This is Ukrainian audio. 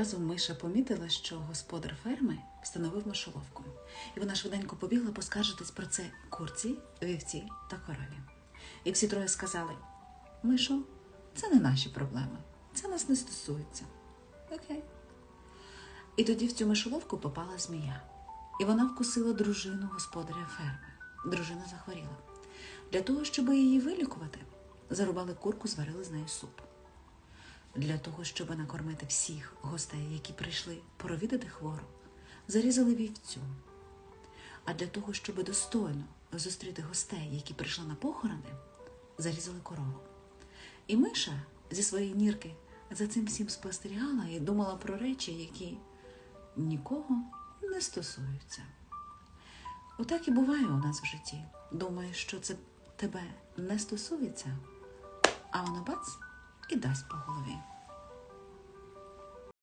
разу Миша помітила, що господар ферми встановив мишоловку, і вона швиденько побігла поскаржитись про це курці, вівці та корові. І всі троє сказали: Мишо, це не наші проблеми, це нас не стосується. Окей. І тоді в цю мишоловку попала змія, і вона вкусила дружину господаря ферми. Дружина захворіла. Для того, щоб її вилікувати, зарубали курку, зварили з нею суп. Для того, щоб накормити всіх гостей, які прийшли провідати хвору, зарізали вівцю. А для того, щоб достойно зустріти гостей, які прийшли на похорони, зарізали корову. І Миша зі своєї нірки за цим всім спостерігала і думала про речі, які нікого не стосуються. Отак і буває у нас в житті. Думаєш, що це тебе не стосується, а воно бац і дасть по голові.